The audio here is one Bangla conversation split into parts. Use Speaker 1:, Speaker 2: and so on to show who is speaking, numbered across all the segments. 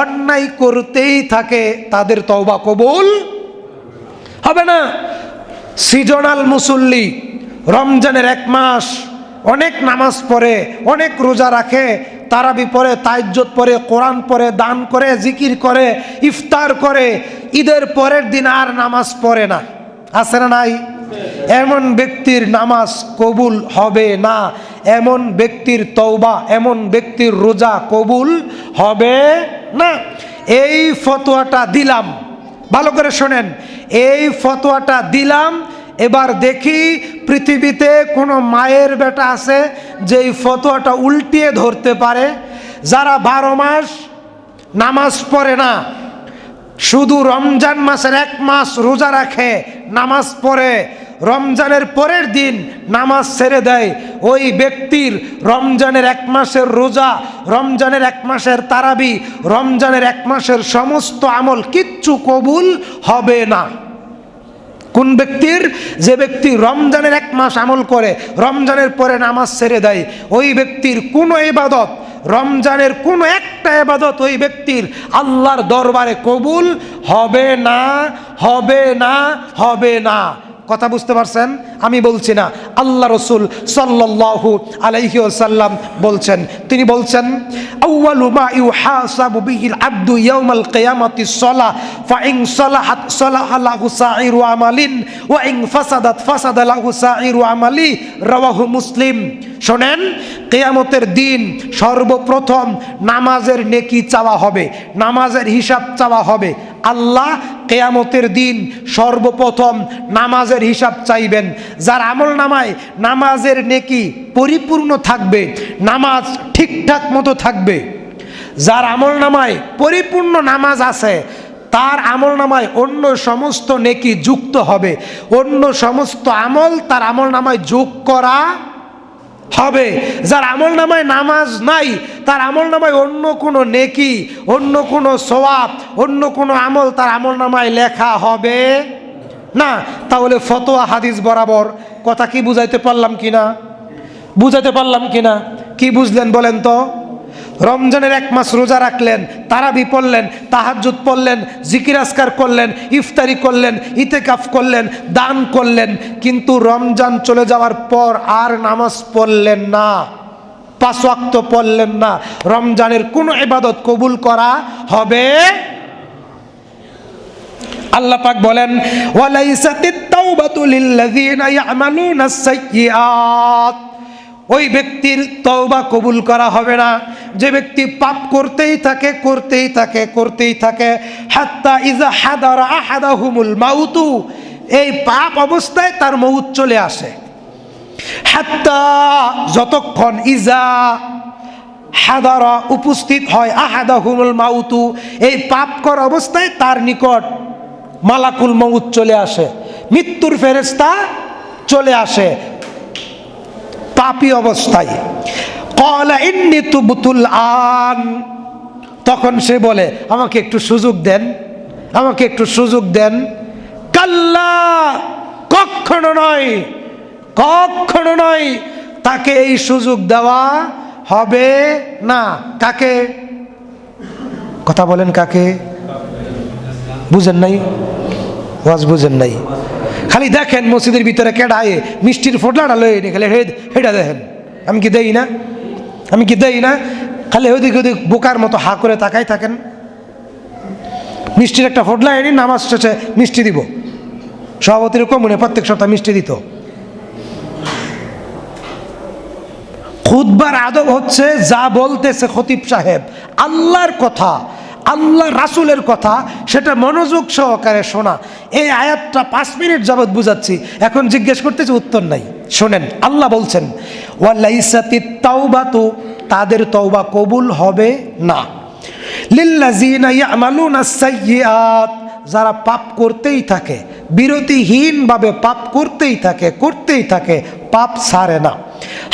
Speaker 1: অন্যায় করতেই থাকে, তাদের তওবা কবুল হবে না। সিজনাল মুসল্লি রমজানের এক মাস অনেক নামাজ পড়ে, অনেক রোজা রাখে, তারাবি পড়ে, তাইজ্জত পরে কোরআন পরে দান করে, জিকির করে, ইফতার করে, ঈদের পরের দিন আর নামাজ পড়ে না। আছে না নাই? এমন ব্যক্তির নামাজ কবুল হবে না। এমন ব্যক্তির তৌবা এমন ব্যক্তির রোজা কবুল হবে না, এই ফতোয়াটা দিলাম। ভালো করে শোনেন, এই ফতোয়াটা দিলাম, এবার দেখি পৃথিবীতে কোনো মায়ের বেটা আছে যে এই ফতোয়াটা উল্টিয়ে ধরতে পারে। যারা বারো মাস নামাজ পড়ে না, শুধু রমজান মাসের এক মাস রোজা রাখে, নামাজ পড়ে রমজানের পরের দিন নামাজ ছেড়ে দেয়। ওই ব্যক্তির রমজানের এক মাসের রোজা, রমজানের এক মাসের তারাবি, রমজানের এক মাসের সমস্ত আমল কিচ্ছু কবুল হবে না। কোন ব্যক্তির? যে ব্যক্তি রমজানের এক মাস আমল করে, রমজানের পরে নামাজ ছেড়ে দেয়। ওই ব্যক্তির কোনো ইবাদত, রমজানের কোনো একটা এবাদত ওই ব্যক্তির আল্লাহর দরবারে কবুল হবে না হবে না হবে না। কথা বুঝতে পারছেন? আমি বলছি না। আল্লাহ রসুল সাল্লাল্লাহু আলাইহি ওয়াসাল্লাম বলছেন। তিনি বলছেন মুসলিম। শোনেন, কেয়ামতের দিন সর্বপ্রথম নামাজের নেকি চাওয়া হবে, নামাজের হিসাব চাওয়া হবে। আল্লাহ কেয়ামতের দিন সর্বপ্রথম নামাজের হিসাব চাইবেন। যার আমল নামায় নামাজের নেকি পরিপূর্ণ থাকবে, নামাজ ঠিকঠাক মতো থাকবে। যার আমল নামায় পরিপূর্ণ নামাজ আছে, তার আমল নামায় অন্য সমস্ত নেকি যুক্ত হবে। অন্য সমস্ত আমল তার আমল নামায় যোগ করা হবে। যার আমল নামায় নামাজ নাই তার আমল নামায় অন্য কোনো নেকি, অন্য কোনো সোয়াব অন্য কোনো আমল তার আমল নামায় লেখা হবে? না, তাহলে ফতোয়া হাদিস বরাবর। কথা কি বুঝাইতে পারলাম কি না বুঝাইতে পারলাম কি না কি বুঝলেন বলেন তো? রমজানের এক মাস রোজা রাখলেন, তারাবি পড়লেন, তাহাজ্জুদ পড়লেন, জিকির আসকার করলেন, ইফতারি করলেন, ইতেকাফ করলেন, দান করলেন, কিন্তু রমজান চলে যাওয়ার পর আর নামাজ পড়লেন না। পাঁচ ওয়াক্ত পড়লেন না। রমজানের কোনো ইবাদত কবুল করা হবে? আল্লাহ পাক বলেন ওয়ালাইসাতিত তাওবাতু লিল্লাযিনা ইয়ামালুনাস ওই ব্যক্তির তওবা কবুল করা হবে না। যে ব্যক্তি পাপ করতেই থাকে করতেই থাকে করতেই থাকে। হাত্তা ইজা হাদারা আহাদাহুমুল মাউতু। এই পাপ অবস্থায় তার মৌত চলে আসে। হাত্তা যতক্ষণ ইজা হাদারা উপস্থিত হয় আহাদাহুমুল মাউতু, এই পাপ কর অবস্থায় তার নিকট মালাকুল মৌত চলে আসে, মৃত্যুর ফেরেস্তা চলে আসে পাপি অবস্থায়। কলা ইন্নি তুবতুল আন। তখন সে বলে, আমাকে একটু সুযোগ দেন, আমাকে একটু সুযোগ দেন। কাল্লা, কখনো নয়। কখনো নয়, তাকে এই সুযোগ দেওয়া হবে না। কাকে? কথা বলেন কাকে? বুঝেন নাই? ওয়াজ বুঝেন নাই? খালি দেখেন মসজিদের ভিতরে কেডায়ে মিষ্টির ফোটলাটা লয়ে নি খালি হেডা দেখেন। আমি কি দেই না? আমি কি দেই না? খালি ওদিক ওদিক বোকার মতো হা করে তাকাই থাকেন। মিষ্টির একটা ফোটলা এনে নামাজ শেষে মিষ্টি দিব। সভাপতির কমনে প্রত্যেক সপ্তাহ মিষ্টি দিত। খুদবার আদব হচ্ছে যা বলতেছে খতিব সাহেব। আল্লাহর কথা, আল্লাহ রাসুলের কথা, সেটা মনোযোগ সহকারে শোনা। এই আয়াতটা পাঁচ মিনিট যাবৎ বুঝাচ্ছি। এখন জিজ্ঞেস করতেছে, উত্তর নাই। শোনেন, আল্লাহ বলছেন ওয়াল্লাইসাতি তাওবাতু তাদের তওবা কবুল হবে না। লিল্লাযিনা ইয়ামালুনা সাইয়্যাত, যারা পাপ করতেই থাকে বিরতিহীনভাবে পাপ করতেই থাকে করতেই থাকে, পাপ সারে না।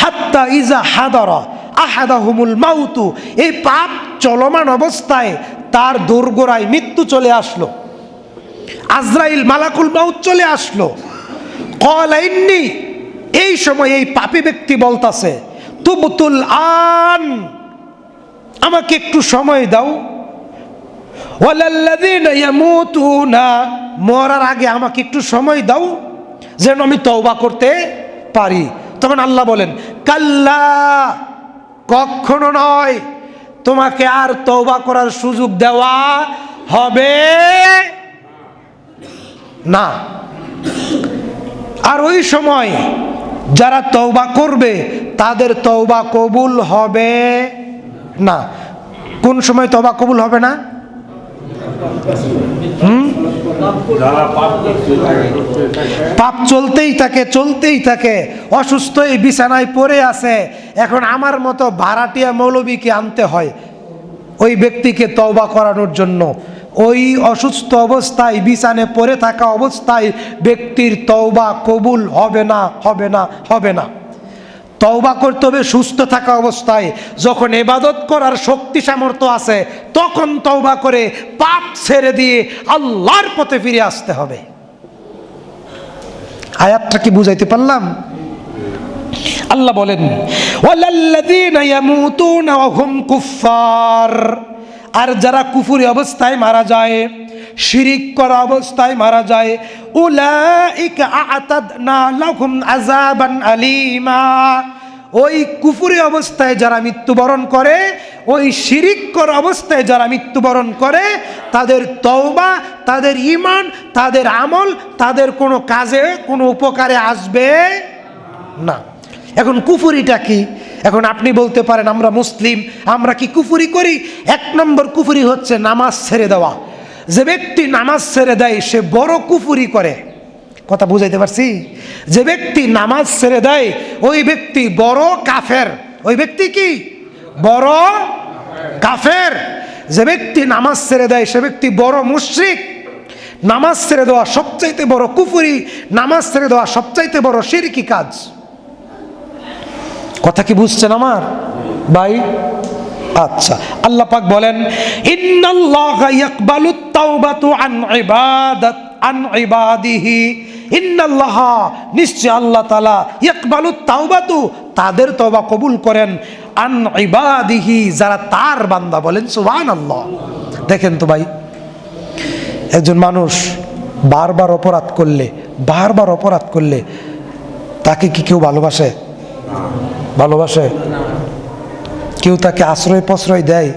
Speaker 1: হাত্তা ইজা হাদারা আহাদাহুমুল মাউতু এই পাপ চলমান অবস্থায় তার দোরগোড়ায় মৃত্যু চলে আসলো। আজরাইল মালাকুল মাউত চলে আসলো। কলাইন্নি এই সময় এই পাপী ব্যক্তি বলতাছে, তুবতুল আন, আমাকে একটু সময় দাও। ওয়ালাল্লাযীনা মরার আগে আমাকে একটু সময় দাও, যেন আমি তওবা করতে পারি। তখন আল্লাহ বলেন, কাল্লা, কখনো নয়, তোমাকে আর তওবা করার সুযোগ দেওয়া হবে না। আর ওই সময় যারা তওবা করবে, তাদের তওবা কবুল হবে না। কোন সময় তওবা কবুল হবে না?
Speaker 2: পাপ
Speaker 1: চলতেই থাকে চলতেই থাকে। অসুস্থ এই বিছানায় পড়ে আছে। এখন আমার মতো ভাড়াটিয়া মৌলবীকে আনতে হয় ওই ব্যক্তিকে তওবা করানোর জন্য। ওই অসুস্থ অবস্থায় বিছানে পড়ে থাকা অবস্থায় ব্যক্তির তওবা কবুল হবে না হবে না হবে না। তওবা করতে হবে, সুস্থ থাকা অবস্থায়। যখন এবাদত করার শক্তি সামর্থ্য আছে, তখন তওবা করে পাপ ছেড়ে দিয়ে আল্লাহর পথে ফিরে আসতে হবে। আয়াতটা কি বুঝাইতে পারলাম? আল্লাহ বলেন আর যারা কুফুরি অবস্থায় মারা যায় শিরিক করা অবস্থায় মারা যায়। উলাইকা আ'তাদনা লাহুম আযাবান আলীমা। ওই কুফুরি অবস্থায় যারা মৃত্যুবরণ করে, ওই শিরিক অবস্থায় যারা মৃত্যুবরণ করে, তাদের তওবা, তাদের ঈমান, তাদের আমল, তাদের কোনো কাজে, কোনো উপকারে আসবে না। এখন কুফুরিটা কি? এখন আপনি বলতে পারেন, আমরা মুসলিম, আমরা কি কুফুরি করি? এক নম্বর কুফুরি হচ্ছে নামাজ ছেড়ে দেওয়া। যে ব্যক্তি নামাজ ছেড়ে দেয়, সে বড় কুফুরি করে। কথা বুঝাইতে পারছি? যে ব্যক্তি নামাজ ছেড়ে দেয়, ওই ব্যক্তি বড় কাফের। ওই ব্যক্তি কি? বড় কাফের। যে ব্যক্তি নামাজ ছেড়ে দেয়, সে ব্যক্তি বড় মুশরিক। নামাজ ছেড়ে দেওয়া সবচাইতে বড় কুফুরি, নামাজ ছেড়ে দেওয়া সবচাইতে বড় শিরকি কাজ। কথা কি বুঝছেন আমার? ভাই আচ্ছা আল্লাহ পাক বলেন, ইন্নাল্লাহা ইয়াকবালুত তাওবাতু আন ইবাদাত, আন ইবাদিহি। ইন্নাল্লাহা, নিশ্চয় আল্লাহ তাআলা ইয়াকবালুত তাওবাতু, তাদের তওবা কবুল করেন। আন ইবাদিহি, যারা তার বান্দা বলেন, সুবহানাল্লাহ। দেখেন তো ভাই, একজন মানুষ বারবার অপরাধ করলে, বারবার অপরাধ করলে, তাকে কি কেউ ভালোবাসে? ভালোবাসে? কেউ তাকে আশ্রয় প্রশ্রয় দেয়।